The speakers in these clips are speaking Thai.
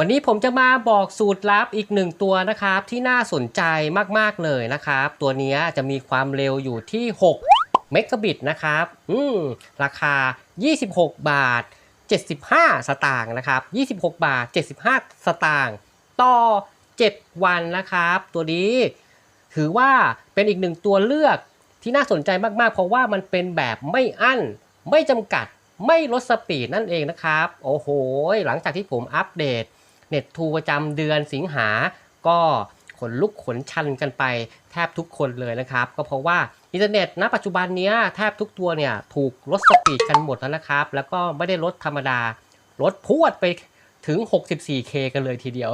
วันนี้ผมจะมาบอกสูตรลับอีกหนึ่งตัวนะครับที่น่าสนใจมากๆเลยนะครับ ตัวนี้จะมีความเร็วอยู่ที่ 6 เมกะบิตนะครับ อืมราคา 26 บาท 75 สตางค์นะครับ 26 บาท 75 สตางค์ต่อ 7 วันนะครับ ตัวนี้ถือว่าเป็นอีกหนึ่งตัวเลือกที่น่าสนใจมากๆ เพราะว่ามันเป็นแบบไม่อั้น ไม่จำกัด ไม่ลดสปีดนั่นเองนะครับ โอ้โห หลังจากที่ผมอัปเดต เน็ตทูประจำเดือนสิงหา ก็ขนลุกขนชันกันไปแทบทุกคนเลยนะครับ ก็เพราะว่าอินเทอร์เน็ตณปัจจุบันนี้แทบทุกตัวเนี่ยถูกลดสปีดกันหมดแล้วนะครับ แล้วก็ไม่ได้ลดธรรมดา ลดพวดไปถึง 64K กันเลยทีเดียว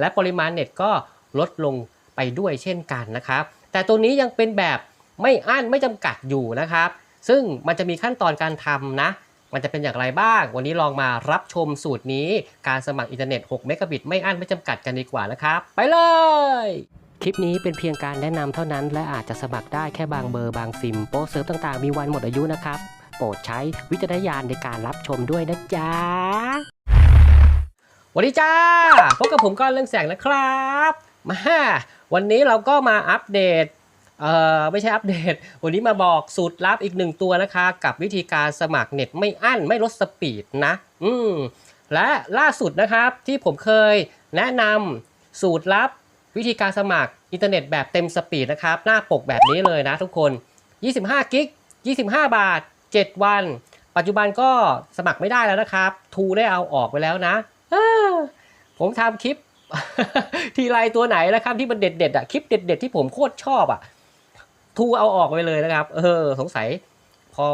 และปริมาณเน็ตก็ลดลงไปด้วยเช่นกันนะครับ แต่ตัวนี้ยังเป็นแบบไม่อั้นไม่จำกัดอยู่นะครับ ซึ่งมันจะมีขั้นตอนการทำนะ มันจะเป็นอย่างไรบ้าง วันนี้ลองมารับชมสูตรนี้ การสมัครอินเทอร์เน็ต 6 เมกะบิตไม่อั้นไม่จำกัดกันดีกว่านะครับ ไปเลย คลิปนี้เป็นเพียงการแนะนำเท่านั้น และอาจจะสมัครได้แค่บางเบอร์บางซิม โปรเซิร์ฟต่างๆ มีวันหมดอายุนะครับ โปรดใช้วิจารณญาณในการรับชมด้วยนะจ๊ะสวัสดีจ้า พบกับผมก้อนเรื่องแสงนะครับ มา วันนี้เราก็มาอัปเดต เอ่อไม่ใช่อัปเดต วันนี้มาบอกสูตรลับอีกหนึ่งตัวนะคะ กับวิธีการสมัครเน็ตไม่อั้นไม่ลดสปีดนะ อืมและล่าสุดนะครับที่ผมเคยแนะนำสูตรลับวิธีการสมัครอินเทอร์เน็ตแบบเต็มสปีดนะครับ หน้าปกแบบนี้เลยนะทุกคน 25 กิก 25 บาท 7 วัน ปัจจุบันก็สมัครไม่ได้แล้วนะครับ ทูได้เอาออกไปแล้วนะ ผมทำคลิป ทีไรตัวไหนนะครับที่มันเด็ดๆอะคลิปเด็ด ๆ ที่ผมโคตรชอบอะ ทูเอาออกไปเลยนะครับ เออ สงสัยพอ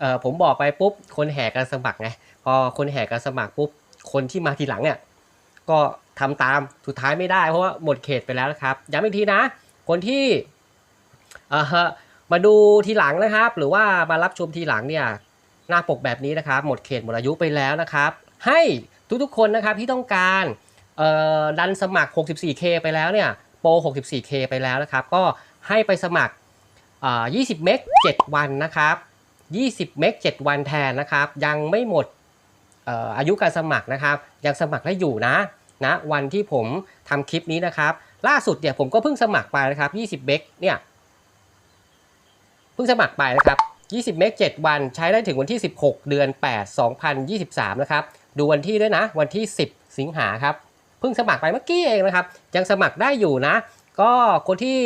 เออผมบอกไปปุ๊บ คนแห่กันสมัครไงพอคนแห่กันสมัครปุ๊บ คนที่มาทีหลังเนี่ย ก็ทำตามสุดท้ายไม่ได้เพราะว่าหมดเขตไปแล้วนะครับย้ำอีกทีนะ คนที่เออมาดูทีหลังนะครับ หรือว่ามารับชมทีหลังเนี่ยหน้าปกแบบนี้นะครับ หมดเขตหมดอายุไปแล้วนะครับ ให้ทุกๆคนนะครับที่ต้องการเออดันสมัคร 64K ไปแล้วเนี่ยโปร 64K ไปแล้วนะครับ ก็ให้ไปสมัคร 20 เมก 7 วันนะครับ 20 เมก 7 วันแทนนะครับ ยังไม่หมดเอ่ออายุการสมัครนะครับ ยังสมัครได้อยู่นะนะวันที่ผมทำคลิปนี้นะครับ ล่าสุดเนี่ยผมก็เพิ่งสมัครไปนะครับ 20 เมกเนี่ยเพิ่งสมัครไปนะครับ20 เมก 7 วันใช้ได้ถึงวันที่ 16 เดือน 8 2023 นะครับ ดูวันที่ด้วยนะ วันที่ 10 สิงหาครับ เพิ่งสมัครไปเมื่อกี้เองนะครับ ยังสมัครได้อยู่นะ ก็คนที่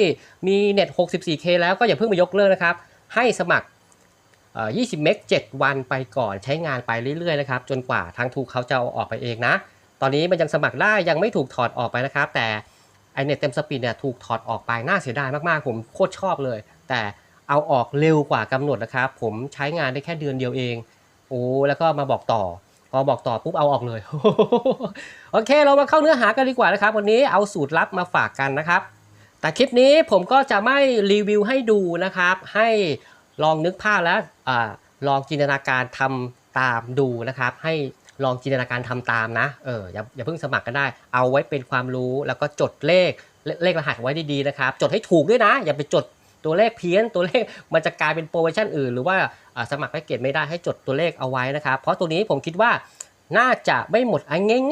มีเน็ต 64K แล้วก็อย่าเพิ่งมายกเลิกนะครับ ให้สมัคร 20 เมก 7 วันไปก่อนใช้งานไปเรื่อยๆนะครับ จนกว่าทางทูเขาจะเอาออกไปเองนะ ตอนนี้มันยังสมัครได้ยังไม่ถูกถอดออกไปนะครับ แต่ไอเน็ตเต็มสปีดเนี่ยถูกถอดออกไปน่าเสียดายมากๆ ผมโคตรชอบเลย แต่เอาออกเร็วกว่ากำหนดนะครับ ผมใช้งานได้แค่เดือนเดียวเอง โอ้แล้วก็มาบอกต่อ พอบอกต่อปุ๊บเอาออกเลย โอเค เรามาเข้าเนื้อหากันดีกว่านะครับ วันนี้เอาสูตรลับมาฝากกันนะครับ แต่คลิปนี้ผมก็จะไม่รีวิวให้ดูนะครับ ให้ลองนึกภาพแล้วอลองจินตนาการทำตามดูนะครับ ให้ลองจินตนาการทำตามนะเอออย่าอย่าเพิ่งสมัครกันได้ เอาไว้เป็นความรู้แล้วก็จดเลขเลขรหัสไว้ดีๆนะครับ จดให้ถูกด้วยนะ อย่าไปจดตัวเลขเพี้ยนตัวเลขมันจะกลายเป็นโปรโมชั่นอื่น หรือว่าสมัครแพ็กเกจไม่ได้ให้จดตัวเลขเอาไว้นะครับ เพราะตัวนี้ผมคิดว่าน่าจะไม่หมด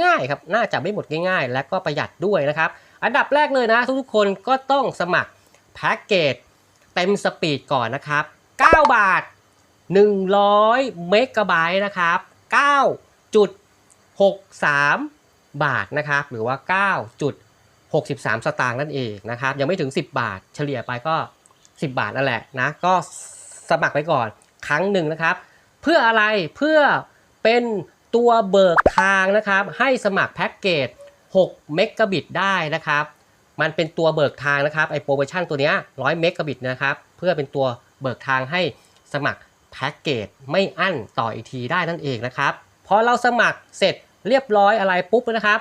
ง่ายๆครับน่าจะไม่หมดง่าย ๆ และก็ประหยัดด้วยนะครับ อันดับแรกเลยนะทุกๆคนก็ต้องสมัครแพ็กเกจเต็มสปีดก่อนนะครับ 9 บาท 100 เมกะไบต์นะครับ 9.63 บาทนะครับ หรือว่า 9.63 สตางค์นั่นเองนะครับ ยังไม่ถึง 10 บาท เฉลี่ยไปก็ 10 บาทนั่นแหละนะ ก็สมัครไปก่อนครั้งหนึ่งนะครับ เพื่ออะไร เพื่อเป็นตัวเบิกทางนะครับ ให้สมัครแพ็กเกจ 6 เมกะบิตได้นะครับ มันเป็นตัวเบิกทางนะครับไอโปรโมชั่นตัวนี้ย100เมกะบิตนะครับ เพื่อเป็นตัวเบิกทางให้สมัครแพ็กเกจไม่อั้นต่ออีกทีได้นั่นเองนะครับ พอเราสมัครเสร็จเรียบร้อยอะไรปุ๊บนะครับ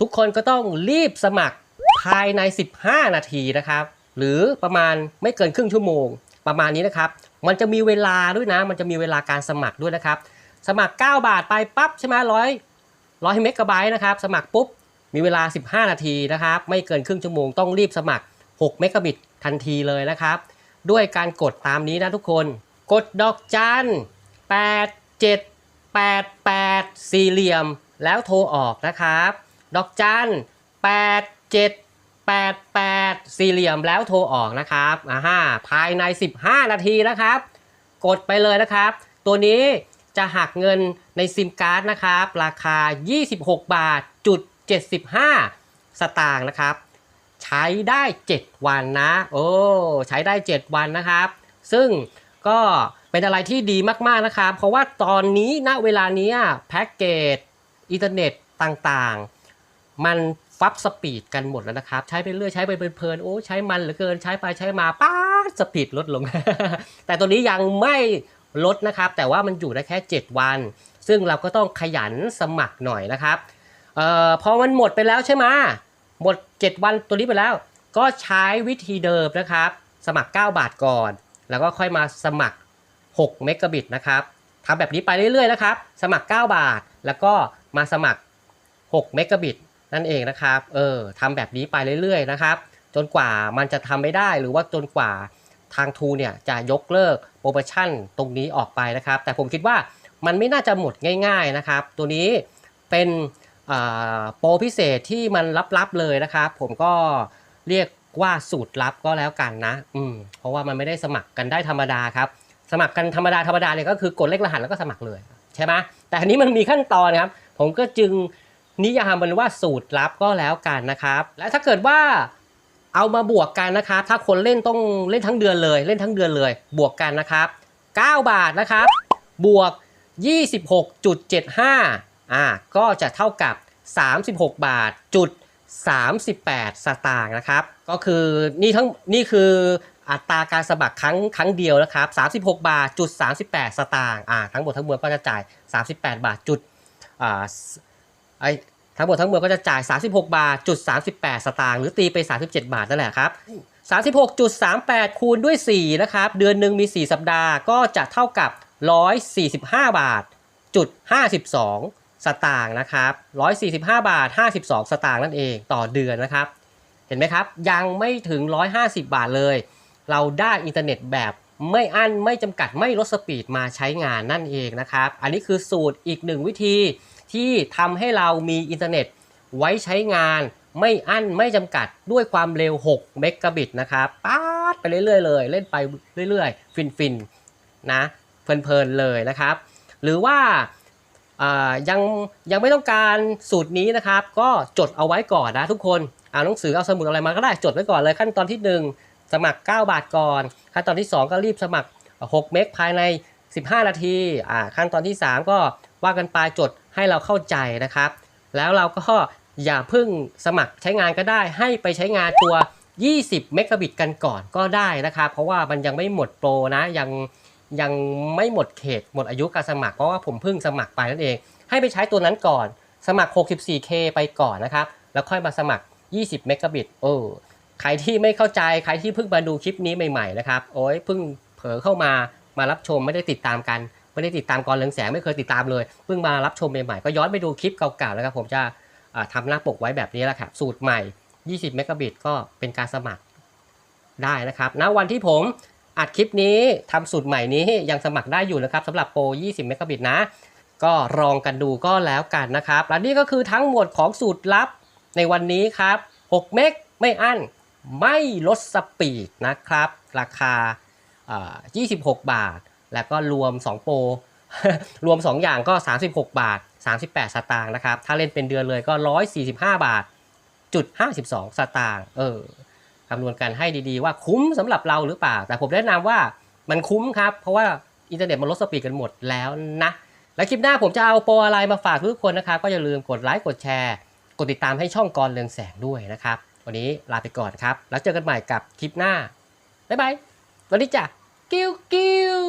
ทุกคนก็ต้องรีบสมัครภายใน 15 นาทีนะครับ หรือประมาณไม่เกินครึ่งชั่วโมง ประมาณนี้นะครับ มันจะมีเวลาด้วยนะ มันจะมีเวลาการสมัครด้วยนะครับ สมัคร 9 บาทไปปั๊บใช่ไหมร้อย ร้อยเมกะไบต์นะครับ สมัครปุ๊บ มีเวลา 15 นาทีนะครับ ไม่เกินครึ่งชั่วโมงต้องรีบสมัคร 6 เมกะบิตทันทีเลยนะครับ ด้วยการกดตามนี้นะทุกคน กดดอกจัน 8 7 8 8 สี่เหลี่ยม แล้วโทรออกนะครับ ดอกจัน 8 7 8 8 สี่เหลี่ยมแล้วโทรออกนะครับอ่าฮะภายใน 15 นาทีนะครับ กดไปเลยนะครับ ตัวนี้ จะหักเงินในซิมการ์ดนะครับ ราคา 26 บาทจุด75 สตางค์นะครับ ใช้ได้ 7 วันนะ โอ้ ใช้ได้ 7 วันนะครับ ซึ่งก็เป็นอะไรที่ดีมาก ๆ นะครับ เพราะว่าตอนนี้ณเวลานี้แพ็กเกจอินเทอร์เน็ตต่างๆ มันฟับสปีดกันหมดแล้วนะครับ ใช้ไปเรื่อยใช้ไปเพลินๆโอ้ใช้มันเหลือเกินใช้ไปใช้มาป้าสปีดลดลง แต่ตัวนี้ยังไม่ ลดนะครับ แต่ว่ามันอยู่ได้แค่ 7 วัน ซึ่งเราก็ต้องขยันสมัครหน่อยนะครับเอ่อพอมันหมดไปแล้วใช่ไหมหมด 7 วันตัวนี้ไปแล้ว ก็ใช้วิธีเดิมนะครับ สมัคร 9 บาทก่อน แล้วก็ค่อยมาสมัคร6เมกะบิตนะครับทำแบบนี้ไปเรื่อยๆนะครับ สมัคร 9 บาท แล้วก็มาสมัคร6เมกะบิตนั่นเองนะครับ เออทำแบบนี้ไปเรื่อยๆนะครับ จนกว่ามันจะทำไม่ได้หรือว่าจนกว่า ทางทูเนี่ยจะยกเลิกโปรโมชั่นตรงนี้ออกไปนะครับ แต่ผมคิดว่ามันไม่น่าจะหมดง่าย ๆนะครับ ตัวนี้เป็นโปรพิเศษที่มันลับๆเลยนะครับ ผมก็เรียกว่าสูตรลับก็แล้วกันนะอืมเพราะว่ามันไม่ได้สมัครกันได้ธรรมดาครับ สมัครกันธรรมดาธรรมดาเนี่ยก็คือกดเลขรหัสแล้วก็สมัครเลยใช่ไหมแต่อันนี้มันมีขั้นตอนครับ ผมก็จึงนิยามมันว่าสูตรลับก็แล้วกันนะครับ และถ้าเกิดว่า เอามาบวกกันนะครับ ถ้าคนเล่นต้องเล่นทั้งเดือนเลย เล่นทั้งเดือนเลย บวกกันนะครับ 9 บาทนะครับ บวก 26.75อ่าก็จะเท่ากับ 36 บาทจุด38 สตางค์นะครับ ก็คือนี่ทั้งนี่คืออัตราการสมัครครั้งครั้งเดียวนะครับ 36 บาทจุด38 สตางค์อ่าทั้งหมดทั้งมวลก็จะจ่าย 38 บาทจุดอ่าไอ ทั้งหมดทั้งมวลก็จะจ่าย 36 บาทจุด38 สตางค์หรือตีไป 37 บาทนั่นแหละครับ 36.38 คูณด้วย 4 นะครับ เดือนหนึ่งมี 4 สัปดาห์ก็จะเท่ากับ 145 บาทจุด52 สตางค์นะครับ 145 บาท 52 สตางค์นั่นเองต่อเดือนนะครับ เห็นไหมครับ ยังไม่ถึง 150 บาทเลย เราได้อินเทอร์เน็ตแบบไม่อั้นไม่จำกัดไม่ลดสปีดมาใช้งานนั่นเองนะครับ อันนี้คือสูตรอีกหนึ่งวิธี ที่ทำให้เรามีอินเทอร์เน็ตไว้ใช้งานไม่อั้นไม่จำกัดด้วยความเร็ว 6 เมกะบิตนะครับป๊าดไปเรื่อยๆเลย เล่นไปเรื่อยๆ ฟินๆนะเพลินๆเลยนะครับ หรือว่าายังยังไม่ต้องการสูตรนี้นะครับ ก็จดเอาไว้ก่อนนะทุกคนเอาหนังสือเอาสมุดอะไรมาก็ได้จดไว้ก่อนเลยขั้นตอนที่ 1 สมัคร 9 บาทก่อน ขั้นตอนที่ 2 ก็รีบสมัคร 6 เมกภายใน 15 นาทีอ่าขั้นตอนที่ 3 ก็ ว่ากันไปจดให้เราเข้าใจนะครับ แล้วเราก็อย่าเพิ่งสมัครใช้งานก็ได้ ให้ไปใช้งานตัว 20 เมกะบิตกันก่อนก็ได้นะครับ เพราะว่ามันยังไม่หมดโปรนะยังยังไม่หมดเขตหมดอายุการสมัครเพราะว่าผมเพิ่งสมัครไปนั่นเอง ให้ไปใช้ตัวนั้นก่อน สมัคร 64K ไปก่อนนะครับ แล้วค่อยมาสมัคร 20 เมกะบิตเออใครที่ไม่เข้าใจใครที่เพิ่งมาดูคลิปนี้ใหม่ๆนะครับโอ้ยเพิ่งเผลอเข้ามามารับชมไม่ได้ติดตามกัน ไม่ได้ติดตามกรเรืองแสงไม่เคยติดตามเลย เพิ่งมารับชมใหม่ๆ ก็ย้อนไปดูคลิปเก่าๆแล้วครับผมจะอ่าทำหน้าปกไว้แบบนี้แหละครับสูตรใหม่ 20 เมกะบิตก็เป็นการสมัครได้นะครับณวันที่ผมอัดคลิปนี้ทำสูตรใหม่นี้ยังสมัครได้อยู่นะครับสำหรับโปร 20 เมกะบิตนะ ก็ลองกันดูก็แล้วกันนะครับและนี่ก็คือทั้งหมดของสูตรลับในวันนี้ครับ 6 เมกไม่อั้นไม่ลดสปีดนะครับ ราคา 26 บาท แล้วก็รวม 2 โปร รวม 2 อย่างก็ 36 บาท 38 สตางค์นะครับ ถ้าเล่นเป็นเดือนเลยก็ 145 บาทจุด52 สตางค์เออคำนวณกันให้ดีๆ ว่าคุ้มสำหรับเราหรือเปล่า แต่ผมแนะนำว่ามันคุ้มครับ เพราะว่าอินเทอร์เน็ตมันลดสปีดกันหมดแล้วนะ แล้วคลิปหน้าผมจะเอาโปรอะไรมาฝากทุกคนนะครับ ก็อย่าลืมกดไลค์กดแชร์กดติดตามให้ช่องกรเรืองแสงด้วยนะครับ วันนี้ลาไปก่อนครับ แล้วเจอกันใหม่กับคลิปหน้า บ๊ายบายสวัสดีจ้ะ กิ้วกิ้ว